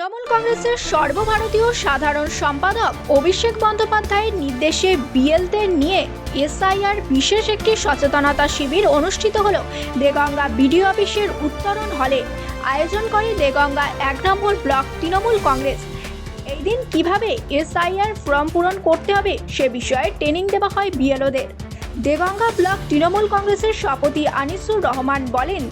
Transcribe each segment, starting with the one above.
তৃণমূল কংগ্রেসের সর্বভারতীয় সাধারণ সম্পাদক অভিষেক বন্দ্যোপাধ্যায়ের নির্দেশে বিএলদের নিয়ে এসআইআর বিশেষ একটি সচেতনতা শিবির অনুষ্ঠিত হল। দেগঙ্গা বিডিও অফিসের উত্তরণ হলে আয়োজন করে দেগঙ্গা এক নম্বর ব্লক তৃণমূল কংগ্রেস। এই দিন কীভাবে এসআইআর ফর্ম পূরণ করতে হবে সে বিষয়ে ট্রেনিং দেওয়া হয় বিএলওদের। দেগঙ্গা ব্লক তৃণমূল কংগ্রেসের সভাপতি আনিসুর রহমান বলেন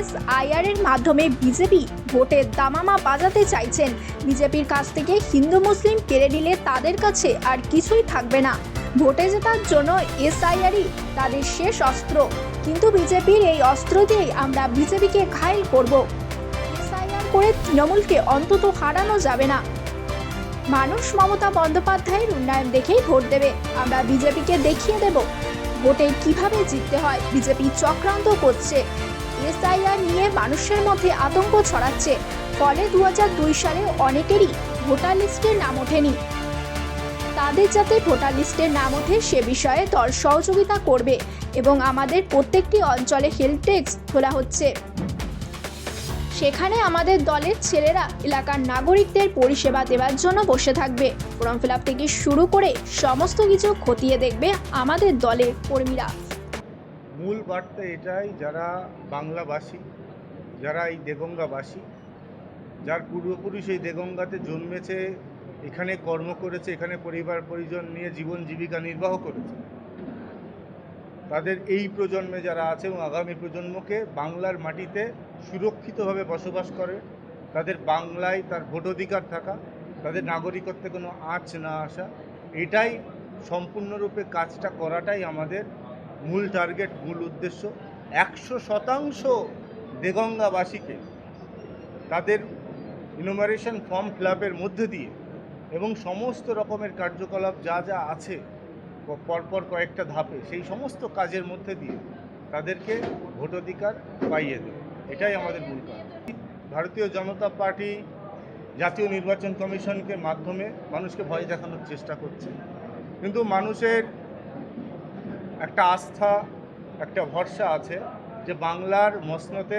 এসআইআর এর মাধ্যমে বিজেপি ভোটের দামামা বাজাতে চাইছেন। বিজেপির কাছ থেকে হিন্দু মুসলিম কেড়ে নিলে তাদের কাছে আর কিছুই থাকবে না। ভোটে জেতার জন্য এসআইআরই তাদের শেষ অস্ত্র। কিন্তু বিজেপির এই অস্ত্র দিয়েই আমরা বিজেপিকে ঘায়েল করব। এসআইআর করে তৃণমূলকে অন্তত হারানো যাবে না। মানুষ মমতা বন্দ্যোপাধ্যায়ের উন্নয়ন দেখেই ভোট দেবে। আমরা বিজেপিকে দেখিয়ে দেব। ভোটে কীভাবে জিততে হয়? বিজেপি চক্রান্ত করছে। এসআইআর নিয়ে মানুষের মধ্যে আতঙ্ক ছড়াচ্ছে। ফলে দু হাজার দুই সালে অনেকেরই ভোটার লিস্টের নাম ওঠেনি। তাদের যাতে ভোটার লিস্টের নাম ওঠে, সে বিষয়ে দল সহযোগিতা করবে এবং আমাদের প্রত্যেকটি অঞ্চলে হেল্প ডেস্ক খোলা হচ্ছে। সেখানে আমাদের দলের ছেলেরা এলাকার নাগরিকদের পরিষেবা দেওয়ার জন্য বসে থাকবে। ফর্ম ফিল থেকে শুরু করে সমস্ত কিছু খতিয়ে দেখবে আমাদের দলের কর্মীরা। মূল বার্তা এটাই, যারা বাংলাভাষী যারা এই দেগঙ্গাবাসী, যার পূর্বপুরুষ এই দেগঙ্গাতে জন্মেছে, এখানে কর্ম করেছে, এখানে পরিবার, পরিজন নিয়ে জীবন জীবিকা নির্বাহ করেছে, তাদের এই প্রজন্মে যারা আছে এবং আগামী প্রজন্মকে বাংলার মাটিতে সুরক্ষিতভাবে বসবাস করে, তাদের বাংলায় তার ভোটাধিকার থাকা, তাদের নাগরিকত্বে কোনো আঁচ না আসা, এটাই সম্পূর্ণরূপে কাজটা করাটাই আমাদের মূল টার্গেট মূল উদ্দেশ্য, একশো শতাংশ দেগঙ্গাবাসীকে তাদের ইনোমারেশন ফর্ম ফিল মধ্যে দিয়ে এবং সমস্ত রকমের কার্যকলাপ যা যা আছে পরপর কয়েকটা ধাপে সেই সমস্ত কাজের মধ্যে দিয়ে তাদেরকে ভোটাধিকার পাইয়ে দেবে। এটাই আমাদের মূল কাজ। ভারতীয় জনতা পার্টি জাতীয় নির্বাচন কমিশনকে মাধ্যমে মানুষকে ভয় দেখানোর চেষ্টা করছে। কিন্তু মানুষের একটা আস্থা, একটা ভরসা আছে যে বাংলার মসনতে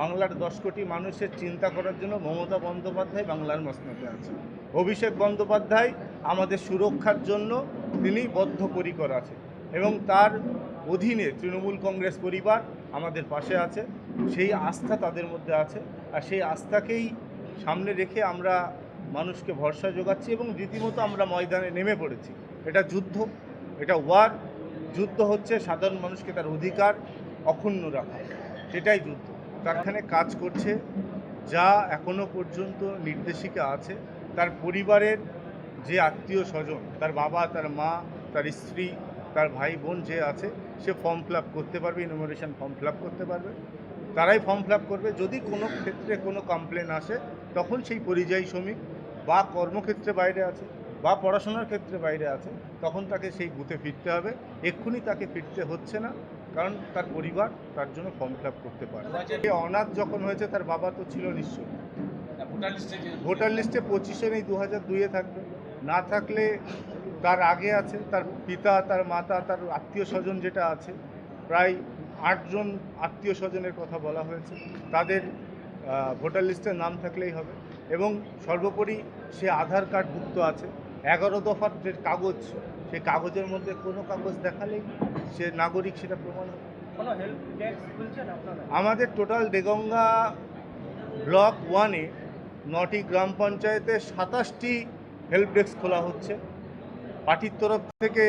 বাংলার দশ কোটি মানুষের চিন্তা করার জন্য মমতা বন্দ্যোপাধ্যায় বাংলার মসনতে আছে। অভিষেক বন্দ্যোপাধ্যায় আমাদের সুরক্ষার জন্য তিনি বদ্ধপরিকর আছে এবং তার অধীনে তৃণমূল কংগ্রেস পরিবার আমাদের পাশে আছে। সেই আস্থা তাদের মধ্যে আছে আর সেই আস্থাকেই সামনে রেখে আমরা মানুষকে ভরসা যোগাচ্ছি এবং রীতিমতো আমরা ময়দানে নেমে পড়েছি। এটা যুদ্ধ, এটা ওয়ার যুদ্ধ হচ্ছে, সাধারণ মানুষকে তার অধিকার অক্ষুণ্ণ রাখা। সেটাই যুদ্ধ। কারখানে কাজ করছে, যা এখনও পর্যন্ত নির্দেশিকা আছে। তার পরিবারের যে আত্মীয় স্বজন, তার বাবা, তার মা, তার স্ত্রী, তার ভাই বোন যে আছে, সে ফর্ম ফিল করতে পারবে ইনোমিনেশন ফর্ম ফিল করতে পারবে। তারাই ফর্ম ফিল করবে। যদি কোনো ক্ষেত্রে কোনো কমপ্লেন আসে, তখন সেই পরিযায়ী শ্রমিক বা কর্মক্ষেত্রে বাইরে আছে। বা পড়াশোনার ক্ষেত্রে বাইরে আছে তখন তাকে সেই বুথে ফিরতে হবে। এক্ষুনি তাকে ফিরতে হচ্ছে না কারণ তার পরিবার তার জন্য ফর্ম ফিল করতে পারে এই অনাথ যখন হয়েছে তার বাবা তো ছিল নিশ্চয়ই। ভোটার লিস্টে পঁচিশে নেই দু হাজার দুইয়ে থাকবে। না থাকলে তার আগে আছে তার পিতা তার মাতা তার আত্মীয় স্বজন যেটা আছে প্রায় আটজন আত্মীয় স্বজনের কথা বলা হয়েছে। তাদের ভোটার লিস্টে নাম থাকলেই হবে। এবং সর্বোপরি সে আধার কার্ড ভুক্ত আছে। এগারো দফার যে কাগজ সেই কাগজের মধ্যে কোনো কাগজ দেখালেই সে নাগরিক সেটা প্রমাণ হবে। আমাদের টোটাল দেগঙ্গা ব্লক ওয়ানে নটি গ্রাম পঞ্চায়েতে সাতাশটি হেল্প ডেস্ক খোলা হচ্ছে। পার্টির তরফ থেকে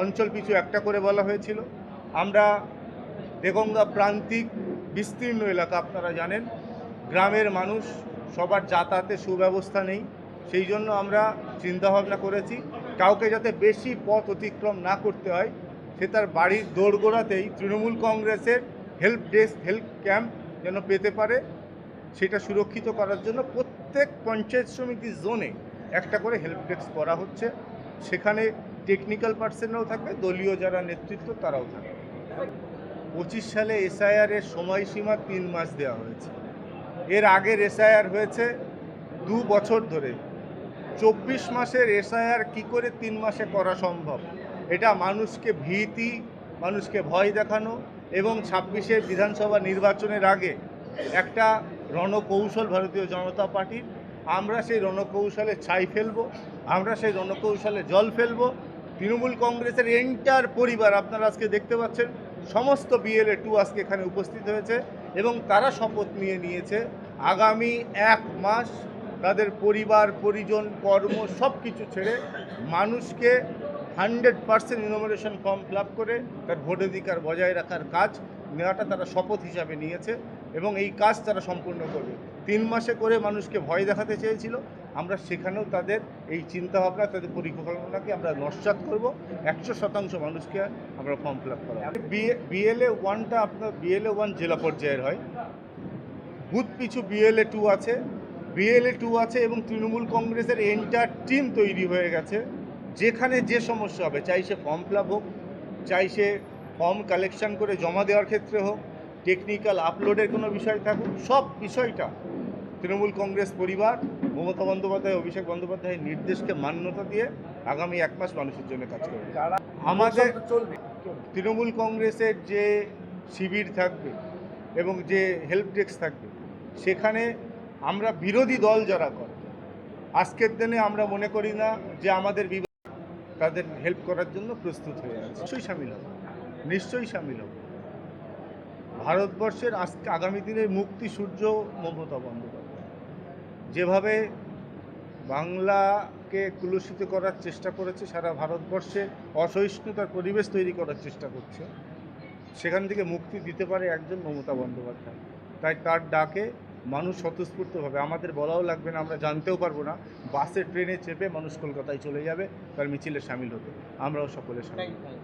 অঞ্চল পিছু একটা করে বলা হয়েছিল। আমরা দেগঙ্গা প্রান্তিক বিস্তীর্ণ এলাকা আপনারা জানেন গ্রামের মানুষ সবার যাতায়াতের সুব্যবস্থা নেই। সেই জন্য আমরা চিন্তাভাবনা করেছি, কাউকে যাতে বেশি পথ অতিক্রম না করতে হয়, সে তার বাড়ির দোরগোড়াতেই তৃণমূল কংগ্রেসের হেল্প ডেস্ক হেল্প ক্যাম্প যেন পেতে পারে, সেটা সুরক্ষিত করার জন্য প্রত্যেক পঞ্চায়েত সমিতি জোনে একটা করে হেল্প ডেস্ক করা হচ্ছে। সেখানে টেকনিক্যাল পার্সনরাও থাকবে, দলীয় যারা নেতৃত্ব তারাও থাকবে। পঁচিশ সালে এসআইআর এর সময়সীমা তিন মাস দেওয়া হয়েছে। এর আগের এসআইআর হয়েছে দু বছর ধরে। চব্বিশ মাসের এসআইআর কি করে তিন মাসে করা সম্ভব? এটা মানুষকে ভীতি, মানুষকে ভয় দেখানো এবং ছাব্বিশে বিধানসভা নির্বাচনের আগে একটা রণকৌশল ভারতীয় জনতা পার্টির, আমরা সেই রণকৌশলে ছাই ফেলব, আমরা সেই রণকৌশলে জল ফেলব। তৃণমূল কংগ্রেসের এন্টার পরিবার আপনারা আজকে দেখতে পাচ্ছেন, সমস্ত বিএলএ টু আজকে এখানে উপস্থিত হয়েছে এবং তারা শপথ নিয়ে নিয়েছে আগামী এক মাস তাদের পরিবার, পরিজন, কর্ম সব কিছু ছেড়ে মানুষকে hundred percent enumeration form fill করে তার ভোটাধিকার বজায় রাখার কাজ নেওয়াটা তারা শপথ হিসাবে নিয়েছে এবং এই কাজ তারা সম্পূর্ণ করবে। তিন মাসে করে মানুষকে ভয় দেখাতে চেয়েছিল। আমরা সেখানেও তাদের এই চিন্তাভাবনা, তাদের পরিকল্পনাকে আমরা নস্বাত করব। একশো শতাংশ মানুষকে আমরা ফর্ম ফিল আপ করা বিএলএ ওয়ানটা আপনার বিএলএ ওয়ান জেলা পর্যায়ের হয়। বুথ পিছু বিএলএ টু আছে। বিএলএ টু আছে এবং তৃণমূল কংগ্রেসের এন্টার টিম তৈরি হয়ে গেছে। যেখানে যে সমস্যা হবে চাই সে ফর্ম ফিল হোক চাই সে ফর্ম কালেকশন করে জমা দেওয়ার ক্ষেত্রে হোক টেকনিক্যাল আপলোডের কোনো বিষয় থাকুক সব বিষয়টা তৃণমূল কংগ্রেস পরিবার মমতা বন্দ্যোপাধ্যায় অভিষেক বন্দ্যোপাধ্যায়ের নির্দেশকে মান্যতা দিয়ে আগামী এক মাস মানুষের জন্য কাজ করবে। আমাদের তৃণমূল কংগ্রেসের যে শিবির থাকবে এবং যে হেল্প ডেস্ক থাকবে সেখানে আমরা বিরোধী দল যারা করে, আজকের দিনে আমরা মনে করি না যে আমাদের বিভাগ তাদের হেল্প করার জন্য প্রস্তুত হয়ে আছে। নিশ্চয়ই সামিল হবে। নিশ্চয়ই সামিল হবে। ভারতবর্ষের আজকে আগামী দিনের মুক্তি সূর্য মমতা বন্দ্যোপাধ্যায়। যেভাবে বাংলাকে কুলুষিত করার চেষ্টা করেছে, সারা ভারতবর্ষে অসহিষ্ণুতার পরিবেশ তৈরি করার চেষ্টা করছে, সেখান থেকে মুক্তি দিতে পারে একজন মমতা বন্দ্যোপাধ্যায়। তাই তার ডাকে মানুষ স্বতঃস্ফূর্তভাবে, আমাদের বলাও লাগবে না, আমরা জানতেও পারব না, বাসে, ট্রেনে চেপে মানুষ কলকাতায় চলে যাবে তার মিছিলে সামিল হতে আমরাও সকলে সামিল।